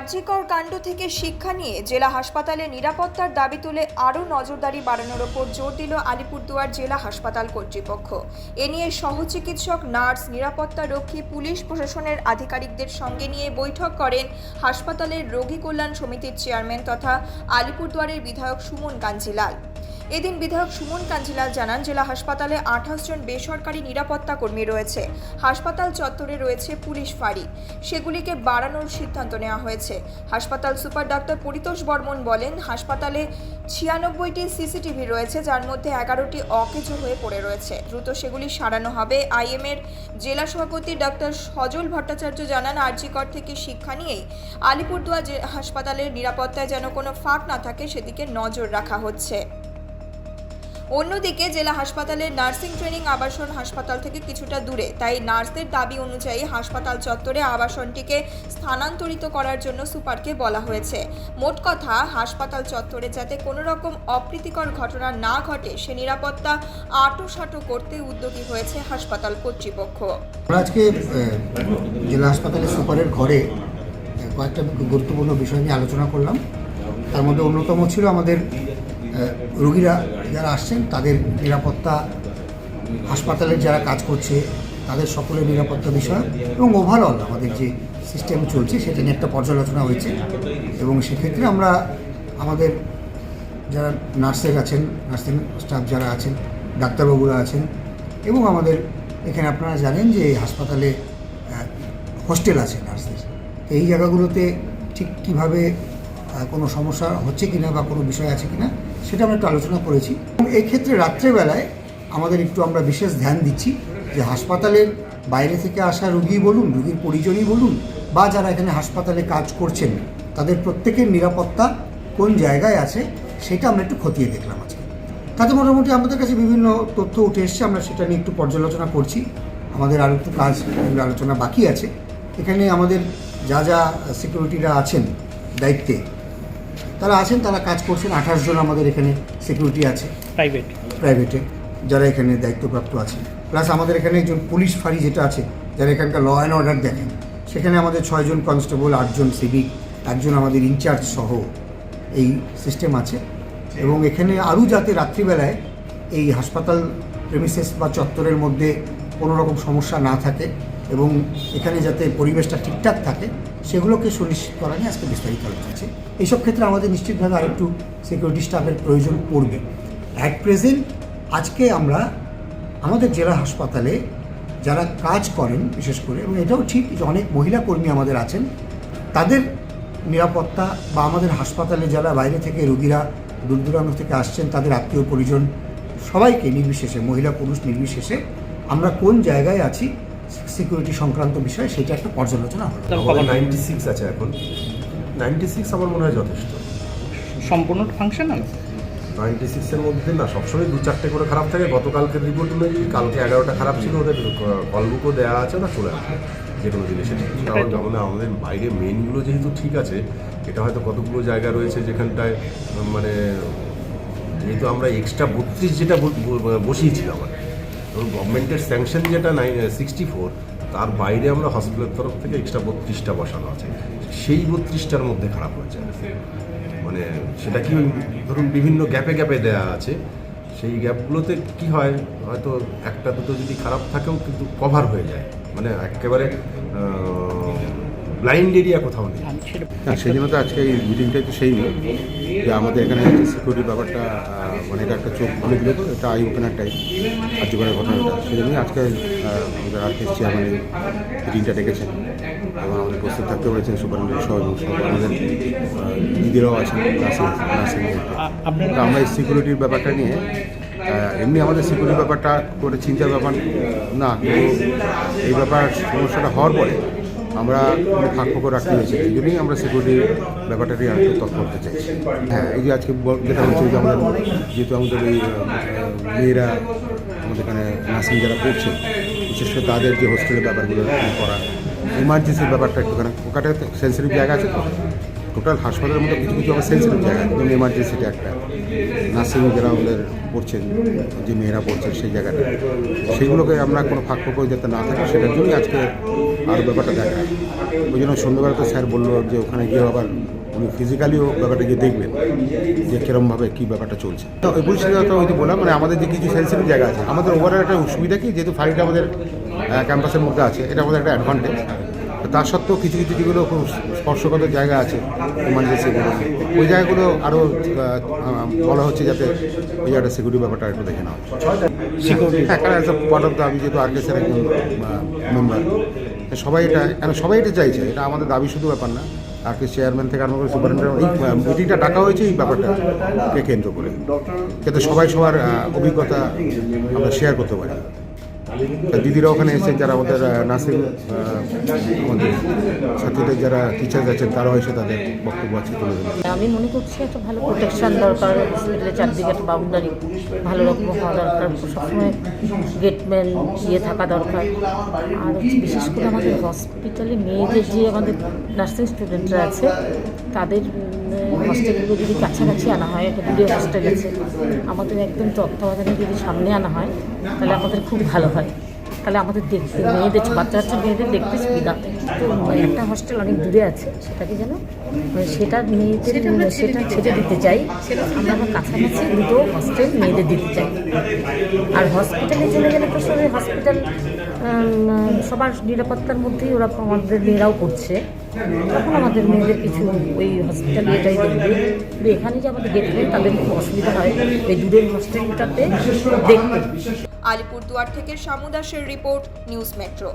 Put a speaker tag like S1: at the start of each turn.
S1: আরজিকর কাণ্ড থেকে শিক্ষা নিয়ে জেলা হাসপাতালে নিরাপত্তার দাবি তুলে আরও নজরদারি বাড়ানোর ওপর জোর দিল আলিপুরদুয়ার জেলা হাসপাতাল কর্তৃপক্ষ। এ নিয়ে সহচিকিৎসক, নার্স নিরাপত্তা রক্ষী পুলিশ প্রশাসনের আধিকারিকদের সঙ্গে নিয়ে বৈঠক করেন হাসপাতালের রোগী কল্যাণ সমিতির চেয়ারম্যান তথা আলিপুরদুয়ারের বিধায়ক সুমন কাঞ্জিলাল। এদিন বিধায়ক সুমন কাঞ্জিলাল জানান, জেলা হাসপাতালে আঠাশ জন বেসরকারি নিরাপত্তা কর্মী রয়েছে। হাসপাতাল চত্বরে রয়েছে পুলিশ ফাঁড়ি। সেগুলিকে বাড়ানোর সিদ্ধান্ত নেওয়া হয়েছে। হাসপাতাল সুপার ডাক্তার পরিতোষ বর্মন বলেন, হাসপাতালে ছিয়ানব্বইটি সিসিটিভি রয়েছে, যার মধ্যে এগারোটি অকেজো হয়ে পড়ে রয়েছে। দ্রুত সেগুলি সারানো হবে। আইএমের জেলা সভাপতি ডাক্তার সজল ভট্টাচার্য জানান, আরজিকর থেকে শিক্ষা নিয়েই আলিপুরদুয়ার হাসপাতালের নিরাপত্তায় যেন কোনো ফাঁক না থাকে, সেদিকে নজর রাখা হচ্ছে। অন্যদিকে জেলা হাসপাতালের নার্সিং ট্রেনিং আবাসন হাসপাতাল থেকে কিছুটা দূরে। তাই নার্সদের দাবি অনুযায়ী হাসপাতাল চত্বরে আবাসনটিকে স্থানান্তরিত করার জন্য সুপারকে বলা হয়েছে। মোট কথা, হাসপাতাল চত্বরে যাতে কোনো রকম অপ্রীতিকর ঘটনা না ঘটে, সে নিরাপত্তা আটোসাটো করতে উদ্যোগী হয়েছে হাসপাতাল কর্তৃপক্ষ।
S2: আজকে জেলা হাসপাতালের সুপারের ঘরে কয়েকটা গুরুত্বপূর্ণ বিষয় নিয়ে আলোচনা করলাম। তার মধ্যে অন্যতম ছিল আমাদের রোগীরা যারা আসছেন, তাদের নিরাপত্তা, হাসপাতালের যারা কাজ করছে, তাদের সকলের নিরাপত্তা বিষয় এবং ওভারঅল আমাদের যে সিস্টেম চলছে, সেটা নিয়ে একটা পর্যালোচনা হয়েছে। এবং সেক্ষেত্রে আমরা আমাদের যারা নার্সের আছেন, নার্সিং স্টাফ যারা আছেন, ডাক্তারবাবুরা আছেন এবং আমাদের এখানে আপনারা জানেন যে হাসপাতালে হোস্টেল আছে নার্সদের তো এই জায়গাগুলোতে ঠিক কীভাবে কোনো সমস্যা হচ্ছে কিনা বা কোনো বিষয় আছে কিনা সেটা আমরা একটু আলোচনা করেছি। এবং এই ক্ষেত্রে রাত্রেবেলায় আমাদের একটু আমরা বিশেষ ধ্যান দিচ্ছি যে হাসপাতালের বাইরে থেকে আসা রুগী বলুন, রুগীর পরিজনই বলুন, বা যারা এখানে হাসপাতালে কাজ করছেন, তাদের প্রত্যেকের নিরাপত্তা কোন জায়গায় আছে সেটা আমরা একটু খতিয়ে দেখলাম আজকে। তাতে মোটামুটি আমাদের কাছে বিভিন্ন তথ্য উঠে এসছে, আমরা সেটা নিয়ে একটু পর্যালোচনা করছি। আমাদের আরও একটু কাজ আলোচনা বাকি আছে। এখানে আমাদের যা যা সিকিউরিটিরা আছেন, দায়িত্বে তারা আছেন তারা কাজ করছেন। আঠাশ জন আমাদের এখানে সিকিউরিটি আছে।
S3: প্রাইভেট
S2: প্রাইভেটে যারা এখানে দায়িত্বপ্রাপ্ত আছে প্লাস আমাদের এখানে একজন পুলিশ ফাঁড়ি যেটা আছে যারা এখানকার ল অ্যান্ড অর্ডার দেখেন সেখানে আমাদের ছয়জন কনস্টেবল আটজন সিভিক একজন আমাদের ইনচার্জ সহ এই সিস্টেম আছে। এবং এখানে আরও যাতে রাত্রিবেলায় এই হাসপাতাল প্রেমিসেস বা চত্বরের মধ্যে কোনো রকম সমস্যা না থাকে এবং এখানে যাতে পরিবেশটা ঠিকঠাক থাকে সেগুলোকে সুনিশ্চিত করা নিয়ে আজকে বিস্তারিত আলোচনা আছে এইসব ক্ষেত্রে আমাদের নিশ্চিতভাবে আরেকটু সিকিউরিটি স্টাফের প্রয়োজন পড়বে। অ্যাট প্রেজেন্ট আজকে আমরা আমাদের জেলা হাসপাতালে যারা কাজ করেন, বিশেষ করে, এবং এটাও ঠিক যে অনেক মহিলা কর্মী আমাদের আছেন, তাদের নিরাপত্তা বা আমাদের হাসপাতালে যারা বাইরে থেকে রুগীরা দূর দূরান্ত থেকে আসছেন, তাদের আত্মীয় পরিজন সবাইকে নির্বিশেষে, মহিলা পুরুষ নির্বিশেষে আমরা কোন জায়গায় আছি সিকিউরিটি সংক্রান্ত বিষয়ে সেটা একটা পর্যালোচনা হলো?
S4: নাইনটি সিক্স আছে এখন। নাইনটি সিক্স আমার মনে হয় যথেষ্ট।
S3: সম্পূর্ণ ফাংশনাল
S4: নাইনটি সিক্সের মধ্যে না সবসময় দু চারটে করে খারাপ থাকে। গতকালকের রিপোর্ট অনুযায়ী কালকে এগারোটা খারাপ ছিল ওদের কলবুকও দেওয়া আছে না চলে আসবে। যে কোনো জিনিসে কারণ যেমন আমাদের বাইরে মেনগুলো যেহেতু ঠিক আছে এটা হয়তো কতগুলো জায়গা রয়েছে যেখানটায় মানে যেহেতু আমরা এক্সট্রা বত্রিশ যেটা বসিয়েছিলাম আর। এবং গভর্নমেন্টের স্যাংশন যেটা নাই সিক্সটি ফোর তার বাইরে আমরা হসপিটালের তরফ থেকে এক্সট্রা বত্রিশটা বসানো আছে। সেই বত্রিশটার মধ্যে খারাপ হয়েছে। মানে সেটা কি ধরুন বিভিন্ন গ্যাপে গ্যাপে দেয়া আছে, সেই গ্যাপগুলোতে কি হয়? হয়তো একটা দুটো যদি খারাপ থাকেও কিন্তু কভার হয়ে যায়। মানে একেবারে ব্লাইন্ড এরিয়া কোথাও নেই।
S5: না সেই জন্য তো আজকে এই মিটিংটাই তো সেই নিয়ে যে আমাদের এখানে সিকিউরিটির ব্যাপারটা মানে এটা একটা চোখ খুলে দিল তো এটা আই ওপেনার টাইপ কার্যকরের ঘটনা এটা। সেই জন্যই আজকে আমাদের আর কেস চেয়ারম্যান এই মিটিংটা ডেকেছেন এবং আমাদের প্রস্তুত থাকতে বলেছেন সুপারিনটেন্ডেন্ট সহ এবং আমাদের দিদিরাও আছেন নার্সিং আমরা এই সিকিউরিটির ব্যাপারটা নিয়ে এমনি আমাদের সিকিউরিটির ব্যাপারটা করে চিন্তার ব্যাপার না কিন্তু এই ব্যাপার সমস্যাটা হওয়ার পরে আমরা কোনো ফাঁক ফোকর রাখতে হয়েছে। এই জন্যই আমরা সিকিউরিটি ব্যাপারটাকে আরেকটু তৎপর করতে চাইছি। হ্যাঁ এই যে আজকে যেটা হচ্ছে যে আমাদের যেহেতু আমাদের এই মেয়েরা আমাদের এখানে নার্সিং যারা করছে, বিশেষ করে তাদের যে হোস্টেলের ব্যাপারগুলো করা ইমার্জেন্সির ব্যাপারটা একটুখানি ওখানে সেন্সিটিভ জায়গা আছে তো? টোটাল হাসপাতালের মধ্যে কিছু কিছু আমার সেন্সিটিভ জায়গা যেমন এমার্জেন্সিটা একটা নার্সিং যারা আমাদের পড়ছেন, যে মেয়েরা পড়ছেন সেই জায়গাটা। সেইগুলোকে আমরা কোনো ফাঁক ফোকর যাতে না থাকে, সেটার জন্যই আজকে আরও ব্যাপারটা দেখা। ওই জন্য সন্ধ্যেবেলা তো স্যার বলল যে ওখানে গিয়ে আবার উনি ফিজিক্যালিও ব্যাপারটা গিয়ে দেখবেন, যে কীরমভাবে কী ব্যাপারটা চলছে। তো ওই পরিস্থিতিটা ওই যে বললাম মানে আমাদের যে কিছু সেন্সিটিভ জায়গা আছে, আমাদের ওভারঅল একটা সুবিধা কি, যেহেতু ফাইলটা আমাদের ক্যাম্পাসের মধ্যে আছে, এটা আমাদের একটা অ্যাডভান্টেজ তা সত্ত্বেও কিছু কিছু যেগুলো খুব স্পর্শকাতর জায়গা আছে ইমার্জেন্সিগুলো ওই জায়গাগুলো আরও বলা হচ্ছে যাতে ওই জায়গাটা সিকিউরিটি ব্যাপারটা একটু দেখে নেওয়া সিকিউরিটি হ্যাঁ কারণ একটা পার্ট অফ দ্য আমি যেহেতু আরকেসের একজন মেম্বার সবাই এটা কেন সবাই এটা চাইছে এটা আমাদের দাবি শুধু ব্যাপার না। আরকেস চেয়ারম্যান থেকে আরম্ভ করে সুপারিনটেন্ডেন্ট এই মিটিংটা ডাকা হয়েছে এই ব্যাপারটাকে কেন্দ্র করে। যাতে সবাই সবার অভিজ্ঞতা আমরা শেয়ার করতে পারি। দিদিরা ওখানে এসেছেন যারা আমাদের নার্সিং আমাদের ছাত্রীদের যারা টিচার আছেন, তারাও এসে তাদের বক্তব্য আছে তুলে
S6: আমি মনে করছি একটা ভালো প্রোটেকশন দরকার হসপিটালের চারদিকে একটা বাউন্ডারি ভালো রকম হওয়া দরকার, সবসময় গেটম্যান ইয়ে থাকা দরকার। আর বিশেষ করে আমাদের হসপিটালে মেয়েদের যে আমাদের নার্সিং স্টুডেন্টরা আছে, তাদের হস্টেলগুলো যদি কাছাকাছি আনা হয়, একটা দূরে হস্টেল আছে। আমাদের একদম তত্ত্বাবধানে যদি সামনে আনা হয়, তাহলে আমাদের খুব ভালো হয়। তাহলে আমাদের দেখতে মেয়েদের বাচ্চা বাচ্চা মেয়েদের দেখতে সুবিধা। তো একটা হস্টেল অনেক দূরে আছে সেটাকে যেন মানে সেটা মেয়েদের সেটা ছেড়ে দিতে চাই। আমরা আমার কাছাকাছি দুটো হস্টেল মেয়েদের দিতে চাই। আর হসপিটালে চলে গেলে তো সবাই হসপিটাল সবার নিরাপত্তার মধ্যেই ওরা আমাদের মেয়েরাও করছে। তখন আমাদের মেয়েদের কিছু ওই হসপিটালে এটাই দেখবে কিন্তু এখানে যে আমাদের দেখবেন তাদের খুব অসুবিধা হয়। এই দূরের হস্টেলটাতে দেখতে।
S1: আলিপুরদুয়ার থেকে শামু দাসের রিপোর্ট নিউজ মেট্রো।